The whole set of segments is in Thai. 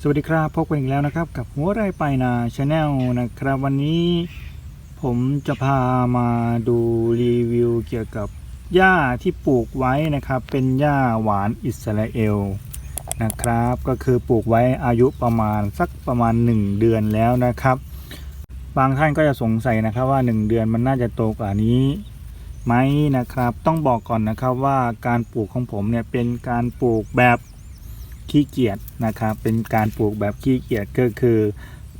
สวัสดีครับพบกันอีกแล้วนะครับ กับหัวไร่ไปนาชาแนลนะครับ วันนี้ผมจะพามาดูรีวิวเกี่ยวกับหญ้าที่ปลูกไว้นะครับ เป็นหญ้าหวานอิสราเอลนะครับ ก็คือปลูกไว้อายุประมาณสักประมาณ 1 เดือนแล้วนะครับ บางท่านก็จะสงสัยนะครับว่า 1 เดือนมันน่าจะโตกว่านี้ไหมนะครับ ต้องบอกก่อนนะครับว่าการปลูกของผมเนี่ยเป็นการปลูกแบบ ขี้เกียจนะครับ เป็นการปลูกแบบขี้เกียจก็คือ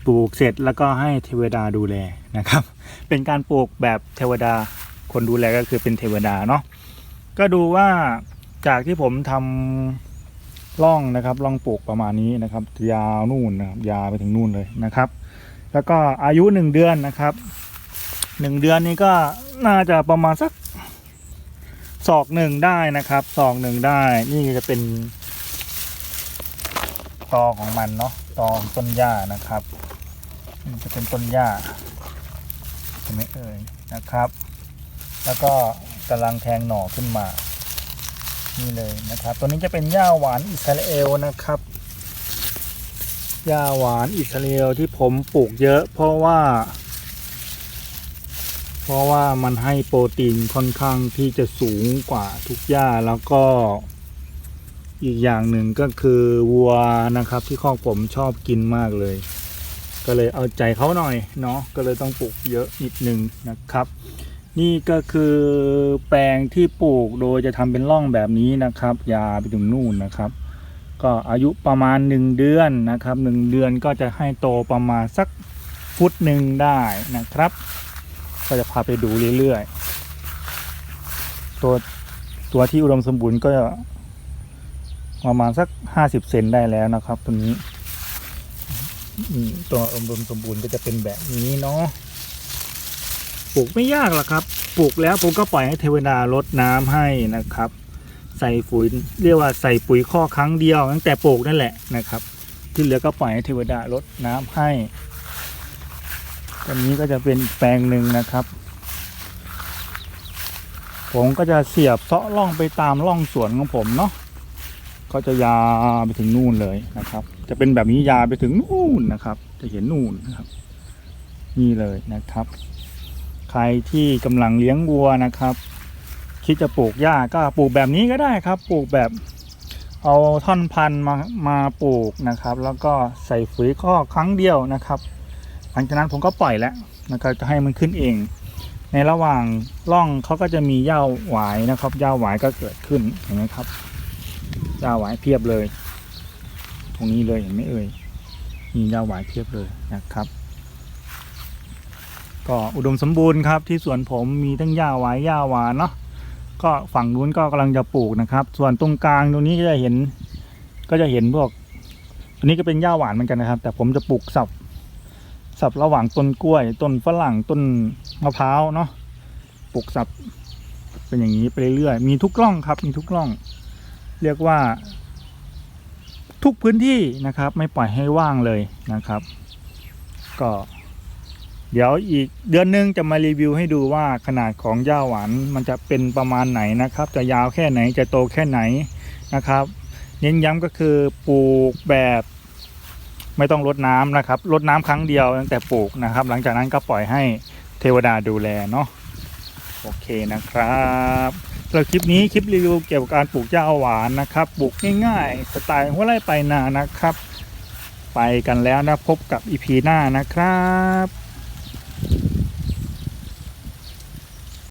ปลูกเสร็จแล้วก็ให้เทวดาดูแลนะครับ เป็นการปลูกแบบเทวดาคนดูแลก็คือเป็นเทวดาเนาะก็ดูว่าจากที่ผมทำร่องนะครับร่องปลูกประมาณนี้นะครับ ยาวนู่นนะครับยาวไปถึงนู่นเลยนะครับ แล้วก็อายุหนึ่งเดือนนะครับหนึ่งเดือนนี้ก็น่าจะประมาณสักศอกหนึ่งได้นะครับศอกหนึ่งได้ นี่จะเป็น ตอของมันเนาะตอของต้นหญ้านะครับนี่จะเป็นต้นหญ้าเห็นไหมเอ่ยนะครับ แล้วก็กำลังแทงหน่อขึ้นมานี่เลยนะครับ ตัวนี้จะเป็นหญ้าหวานอิสราเอลนะครับหญ้าหวานอิสราเอลที่ผมปลูกเยอะ เพราะว่า เพราะว่ามันให้โปรตีนค่อนข้างที่จะสูงกว่าทุกหญ้าแล้วก็ อีกอย่างหนึ่งก็คือวัวนะครับ ที่คอกผมชอบกินมากเลย ก็เลยเอาใจเขาหน่อยเนาะก็เลยต้องปลูกเยอะนิดนึงนะครับ นี่ก็คือแปลงที่ปลูกโดยจะทำเป็นร่องแบบนี้นะครับ ยาไปถึงนู่นนะครับ ก็อายุประมาณ 1 เดือนนะครับ1เดือนก็จะให้โตประมาณสักฟุตหนึ่งได้นะครับ ก็จะพาไปดูเรื่อยๆตัวตัวที่อุดมสมบูรณ์ก็ ประมาณสักห้าสิบเซนได้แล้วนะครับตัวนี้ตัวอมรมสมบูรณ์ก็จะเป็นแบบนี้เนาะปลูกไม่ยากหรอกครับ ปลูกแล้วผมก็ปล่อยให้เทวดารดน้ำให้นะครับ ใส่ปุ๋ยเรียกว่าใส่ปุ๋ยข้อครั้งเดียว ตั้งแต่ปลูกนั่นแหละนะครับ ที่เหลือก็ปล่อยให้เทวดารดน้ำให้ตัวนี้ก็จะเป็นแปลงหนึ่งนะครับ ผมก็จะเสียบเซาะร่องไปตามร่องสวนของผมเนาะ ก็จะยาวไปถึงนู่นเลยนะครับ จะเป็นแบบนี้ยาวไปถึงนู่นนะครับ จะเห็นนู่นนะครับ นี่เลยนะครับ ใครที่กำลังเลี้ยงวัวนะครับ คิดจะปลูกหญ้าก็ปลูกแบบนี้ก็ได้ครับ ปลูกแบบเอาท่อนพันธุ์มามาปลูกนะครับ แล้วก็ใส่ปุ๋ยข้อครั้งเดียวนะครับ หลังจากนั้นผมก็ปล่อยแล้วนะครับจะให้มันขึ้นเอง ในระหว่างร่องเขาก็จะมีหญ้าหวายนะครับหญ้าหวายก็เกิดขึ้นเห็นไหมครับ หญ้าหวายเพียบเลย ตรงนี้เลยเห็นไหมเอ่ยมีหญ้าหวายเพียบเลยนะครับ ก็อุดมสมบูรณ์ครับที่สวนผมมีทั้งหญ้าหวายหญ้าหวานเนาะก็ฝั่งนู้นก็กำลังจะปลูกนะครับ ส่วนตรงกลางตรงนี้ก็จะเห็น ก็จะเห็นพวกตัวนี้ก็เป็นหญ้าหวานเหมือนกันนะครับ แต่ผมจะปลูกสับสับระหว่างต้นกล้วย ต้นฝรั่งต้นมะพร้าวเนาะปลูกสับเป็นอย่างนี้ไปเรื่อยๆมีทุกร่องครับมีทุกร่อง เรียกว่า ทุกพื้นที่นะครับ ไม่ปล่อยให้ว่างเลยนะครับ ก็ เดี๋ยวอีกเดือนหนึงจะมารีวิวให้ดูว่าขนาดของหญ้าหวานมันจะเป็นประมาณไหนนะครับ จะยาวแค่ไหนจะโตแค่ไหนนะครับ เน้นย้ำก็คือปลูกแบบไม่ต้องรดน้ำนะครับรดน้ำครั้งเดียวตั้งแต่ปลูกนะครับ หลังจากนั้นก็ปล่อยให้เทวดาดูแลเนาะโอเคนะครับ สำหรับคลิปนี้คลิปรีวิวเกี่ยวกับการปลูกหญ้าหวานนะครับปลูกง่ายๆสไตล์หัวไร่ไปนานะครับ ไปกันแล้วนะพบกับอีพีหน้านะครับ